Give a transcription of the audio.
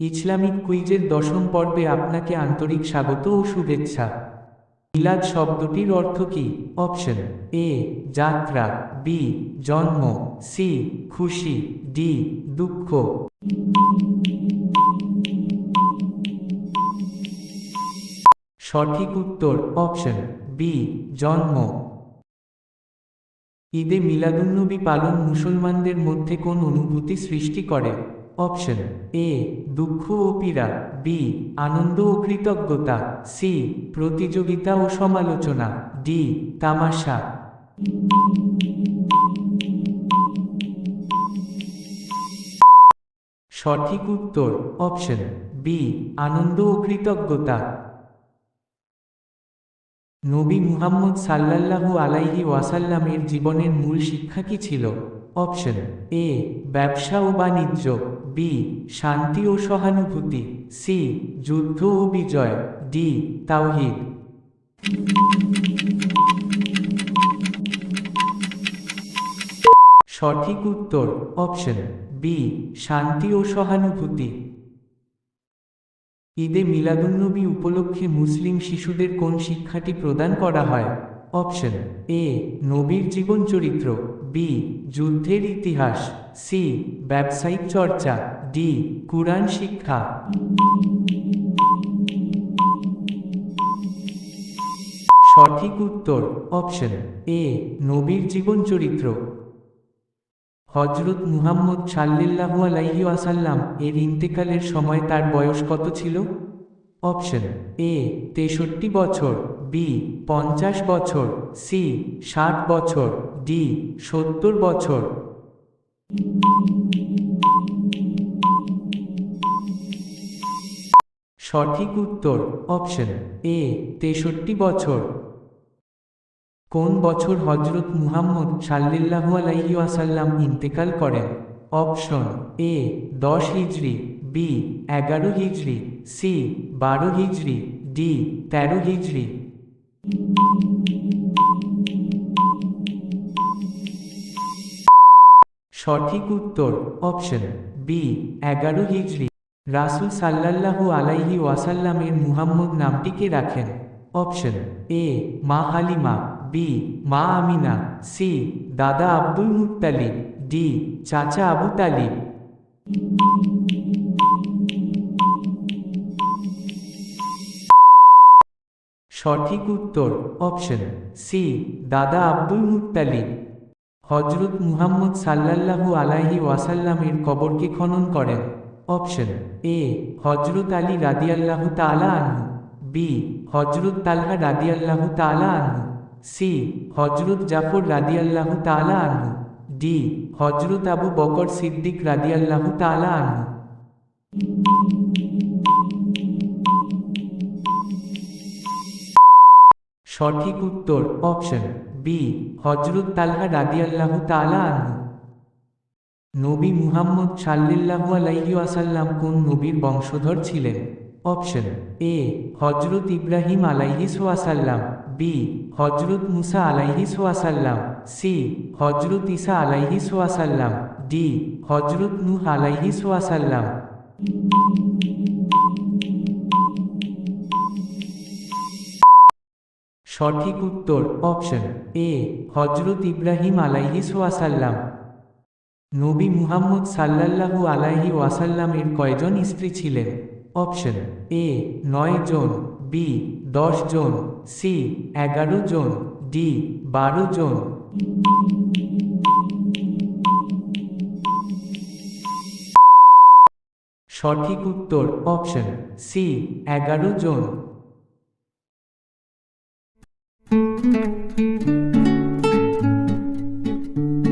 Islamic কুইজের দশম পর্বে আপনাকে আন্তরিক স্বাগত ও শুভেচ্ছা। মিলাদ শব্দটির অর্থ কি? অপশন এ, যাত্রা, বি, জন্ম, সি, খুশি, ডি, দুঃখ। সঠিক উত্তর অপশন বি, জন্ম। ঈদে মিলাদুন্নবী পালন মুসলমানদের মধ্যে কোন অনুভূতি সৃষ্টি করে? অপশন এ দুঃখ ও পীড়া। বি আনন্দ ও কৃতজ্ঞতা। সি প্রতিযোগিতা ও সমালোচনা। ডি তামাশা। সঠিক উত্তর অপশন বি আনন্দ ও কৃতজ্ঞতা। নবী মুহাম্মদ সাল্লাল্লাহু আলাইহি ওয়াসাল্লামের জীবনের মূল শিক্ষা কি ছিল? অপশন এ, ব্যবসা ও বাণিজ্য, বি, শান্তি ও সহানুভূতি, সি, যুদ্ধ ও বিজয়, ডি, তাওহিদ। সঠিক উত্তর, অপশন বি, শান্তি ও সহানুভূতি। ঈদে মিলাদুন্নবী উপলক্ষে মুসলিম শিশুদের কোন শিক্ষাটি প্রদান করা হয়? অপশন এ, নবীর জীবন চরিত্র বি, যুদ্ধের ইতিহাস, সি, ব্যবসায়িক চর্চা, ডি, কুরআন শিক্ষা। সঠিক উত্তর, অপশন এ, নবীর জীবন চরিত্র। হজরত মুহাম্মদ সাল্লিল্লাহু আলাইহি ওয়াসাল্লাম এর ইন্তেকালের সময় তার বয়স কত ছিল? অপশন এ, তেষট্টি বছর, বি, পঞ্চাশ বছর, সি, ষাট বছর। ডি, সত্তর বছর। সঠিক উত্তর অপশন এ তেষট্টি বছর। কোন বছর হজরত মুহাম্মদ সাল্লিল্লাহু আলাইহি ওয়াসাল্লাম ইন্তেকাল করেন? অপশন এ দশ হিজরি বি এগারো হিজরি সি বারো হিজরি ডি তেরো হিজরি। সঠিক উত্তর অপশন বি এগারো হিজরি রাসুল সাল্লাল্লাহু আলাইহি ওয়াসাল্লামের মুহাম্মদ নামটিকে রাখেন। অপশন এ মা হালিমা। বি মা আমিনা। সি দাদা আব্দুল মুত্তালিব। ডি চাচা আবু তালিব। সঠিক উত্তর অপশন সি দাদা আব্দুল মুত্তালিব। হজরত মুহাম্মদ সাল্লাল্লাহু আলাইহি ওয়াসাল্লামের কবরকে খনন করেন? অপশন এ হজরত আলী রাদিয়াল্লাহু তাআলা আনহু। বি হজরত তালহা রাদিয়াল্লাহু তালা আনহু। সি হজরত জাফর রাদিয়াল্লাহু তাআলা আনহু। ডি হজরত আবু বকর সিদ্দিক রাদিয়াল্লাহু তাআলা আনহু। সঠিক উত্তর অপশন বি, হজরত তালহা রাদিয়াল্লাহু তাআলা আনহু। নবী মুহাম্মদ সাল্লিল্লাহু আলাইহি ওয়াসাল্লাম কোন নবীর বংশধর ছিলেন? অপশন এ, হজরত ইব্রাহিম আলাইহিস ওয়াসাল্লাম বি, হজরত মুসা আলাইহিস ওয়াসাল্লাম সি, হজরত ইসা আলাইহিস ওয়াসাল্লাম ডি, হজরত নূহ আলাইহিস ওয়াসাল্লাম সঠিক উত্তর অপশন এ হজরত ইব্রাহিম আলাইহিস ওয়াসাল্লাম নবী মুহাম্মদ সাল্লাল্লাহু আলাইহি ওয়াসাল্লামের কয়জন স্ত্রী ছিলেন? অপশন এ নয় জন বি দশ জন সি এগারো জন ডি বারো জন। সঠিক উত্তর অপশন সি এগারো জন